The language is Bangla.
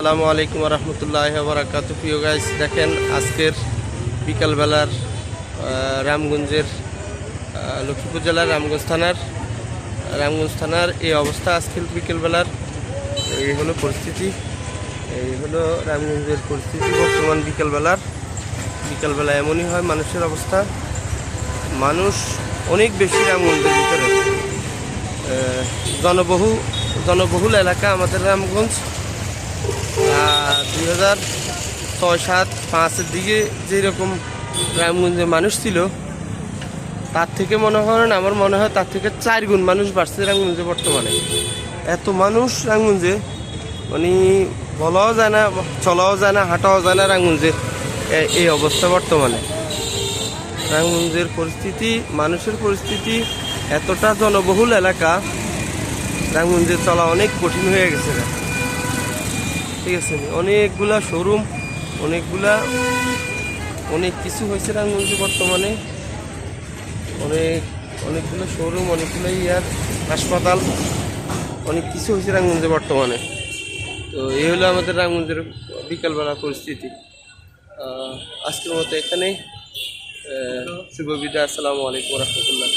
আসসালামু আলাইকুম রহমতুল্লাহ বারাকাত প্রিয় গাইস দেখেন আজকের বিকালবেলার রামগঞ্জের লক্ষ্মীপুর জেলার রামগঞ্জ থানার রামগঞ্জ থানার এই অবস্থা আজকের বিকেলবেলার। এই হলো পরিস্থিতি, এই হলো রামগঞ্জের পরিস্থিতি বর্তমান বিকেলবেলার। বিকালবেলা এমনই হয় মানুষের অবস্থা, মানুষ অনেক বেশি রামগঞ্জের ভিতরে। জনবহু, জনবহুল এলাকা আমাদের রামগঞ্জ। দুই হাজার ছয়, সাত, পাঁচের দিকে যেরকম রামগঞ্জে মানুষ ছিল, তার থেকে মনে হয় না, আমার মনে হয় তার থেকে চার গুণ মানুষ বাড়ছে রামগঞ্জে বর্তমানে এত মানুষ রামগঞ্জে মানে বলাও যায় না, চলাও যায় না, হাঁটাও যায় না রামগঞ্জে এই অবস্থা বর্তমানে রামগঞ্জের পরিস্থিতি, মানুষের পরিস্থিতি এতটা জনবহুল এলাকা রামগঞ্জে চলা অনেক কঠিন হয়ে গেছে। ঠিক আছে, অনেকগুলা শোরুম অনেকগুলা, অনেক কিছু হয়েছে রামগঞ্জে বর্তমানে। অনেক, অনেকগুলো শোরুম অনেকগুলো ইয়ার, হাসপাতাল, অনেক কিছু হয়েছে রামগঞ্জে বর্তমানে। তো এই হলো আমাদের রামগঞ্জের বিকালবেলা পরিস্থিতি। আজকের মতো এখানেই। শুভ বিদায় আসসালামু আলাইকুম রহমতুল্লাহ।